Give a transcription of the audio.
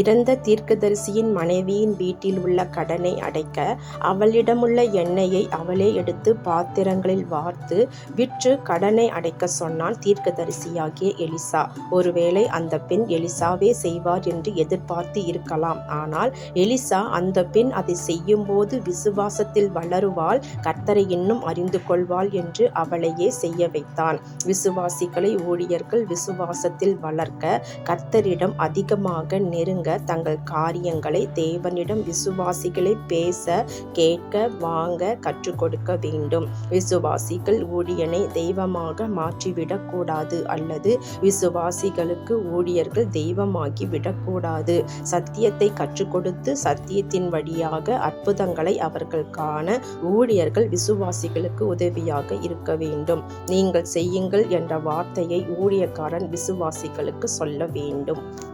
இறந்த தீர்க்கதரிசியின் மனைவியின் வீட்டில் உள்ள கடனை அடைக்க அவளிடமுள்ள எண்ணெயை அவளே எடுத்து பாத்திரங்களில் வார்த்து விற்று கடனை அடைக்க சொன்னான் தீர்க்கதரிசியாகிய எலிசா. ஒருவேளை அந்த பெண் எலிசாவே செய்வார் என்று எதிர்பார்த்து இருக்கலாம். ஆனால் எலிசா அந்த பெண் அதை செய்யும்போது விசுவாசத்தில் வளருவாள் கர்த்தரை இன்னும் அறிந்து கொள்வாள் என்று அவளையே செய்ய வைத்தான். விசுவாசிகளை ஊழியர்கள் விசுவாசத்தில் வளர்க்க கர்த்தரிடம் அதிகமாக நெருங்க தங்கள் காரியங்களை தேவனிடம் விசுவாசிகளை பேச கேட்க வாங்க கற்றுக்கொடுக்க வேண்டும். விசுவாசிகள் ஊழியனை தெய்வமாக மாற்றிவிடக்கூடாது அல்லது விசுவாசிகளுக்கு ஊழியர்கள் தெய்வமாகி விடக்கூடாது. சத்தியத்தைக் கற்றுக்கொடுத்து சத்தியத்தின் வழியாக அற்புதங்களை அவர்கள் காண ஊழியர்கள் விசுவாசிகளுக்கு உதவியாக இருக்க வேண்டும். நீங்கள் செய்யுங்கள் என்ற வார்த்தையை ஊழியக்காரன் விசுவாசிகளுக்கு சொல்ல வேண்டும்.